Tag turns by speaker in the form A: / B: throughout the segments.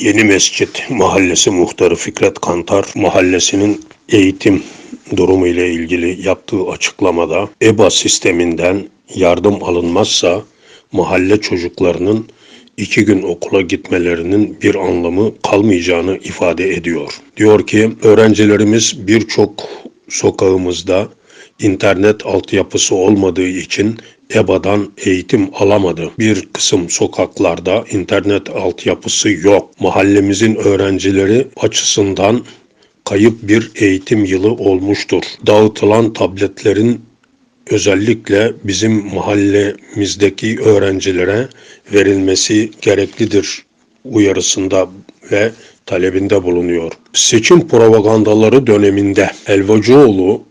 A: Yeni Mescit Mahallesi Muhtarı Fikret Kantar mahallesinin eğitim durumu ile ilgili yaptığı açıklamada EBA sisteminden yardım alınmazsa mahalle çocuklarının iki gün okula gitmelerinin bir anlamı kalmayacağını ifade ediyor. Diyor ki öğrencilerimiz birçok sokağımızda internet altyapısı olmadığı için EBA'dan eğitim alamadı. Bir kısım sokaklarda internet altyapısı yok. Mahallemizin öğrencileri açısından kayıp bir eğitim yılı olmuştur. Dağıtılan tabletlerin özellikle bizim mahallemizdeki öğrencilere verilmesi gereklidir uyarısında ve talebinde bulunuyor. Seçim propagandaları döneminde Helvacıoğlu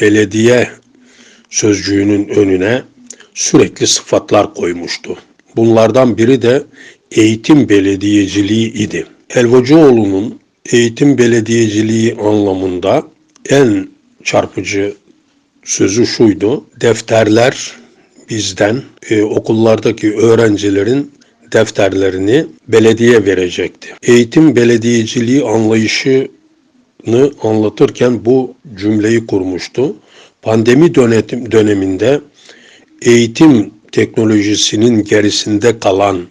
A: belediye sözcüğünün önüne sürekli sıfatlar koymuştu. Bunlardan biri de eğitim belediyeciliği idi. Helvacıoğlu'nun eğitim belediyeciliği anlamında en çarpıcı sözü şuydu. Defterler bizden e, okullardaki öğrencilerin defterlerini belediye verecekti. Eğitim belediyeciliği anlayışını anlatırken bu cümleyi kurmuştu. Pandemi dönetim, döneminde eğitim teknolojisinin gerisinde kalan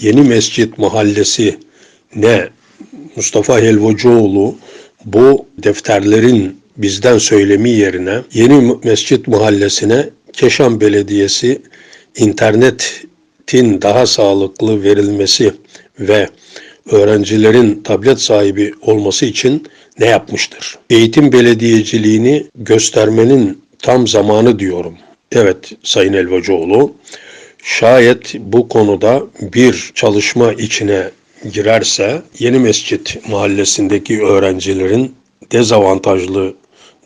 A: Yeni Mescit Mahallesi ne Mustafa Helvacıoğlu bu defterlerin bizden söylemi yerine Yeni Mescit Mahallesi'ne Keşan Belediyesi internetin daha sağlıklı verilmesi ve öğrencilerin tablet sahibi olması için ne yapmıştır? Eğitim belediyeciliğini göstermenin tam zamanı diyorum. Evet Sayın Elvacıoğlu, şayet bu konuda bir çalışma içine girerse Yeni Mescit mahallesindeki öğrencilerin dezavantajlı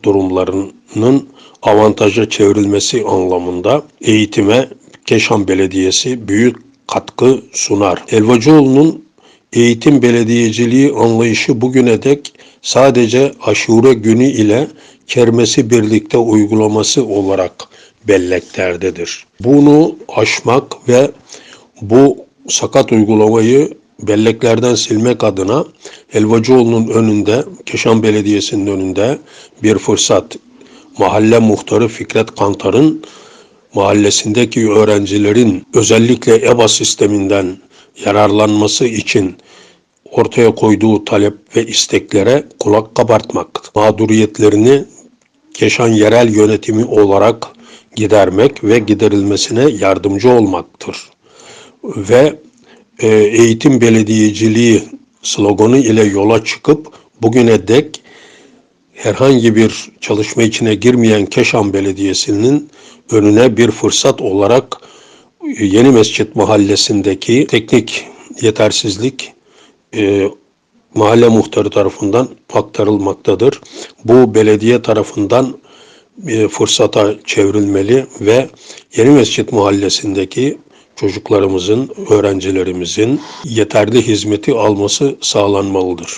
A: durumlarının avantaja çevrilmesi anlamında eğitime Keşan Belediyesi büyük katkı sunar. Elvacıoğlu'nun eğitim belediyeciliği anlayışı bugüne dek sadece aşure günü ile kermesi birlikte uygulaması olarak belleklerdedir. Bunu aşmak ve bu sakat uygulamayı belleklerden silmek adına Helvacıoğlu'nun önünde, Keşan Belediyesi'nin önünde bir fırsat. Mahalle muhtarı Fikret Kantar'ın mahallesindeki öğrencilerin özellikle EBA sisteminden yararlanması için ortaya koyduğu talep ve isteklere kulak kabartmak, mağduriyetlerini Keşan yerel yönetimi olarak gidermek ve giderilmesine yardımcı olmaktır. Ve e, eğitim belediyeciliği sloganı ile yola çıkıp bugüne dek herhangi bir çalışma içine girmeyen Keşan Belediyesi'nin önüne bir fırsat olarak e, Yeni Mescit Mahallesi'ndeki teknik yetersizlik e, mahalle muhtarı tarafından aktarılmaktadır. Bu belediye tarafından e, fırsata çevrilmeli ve Yeni Mescit Mahallesi'ndeki çocuklarımızın, öğrencilerimizin yeterli hizmeti alması sağlanmalıdır.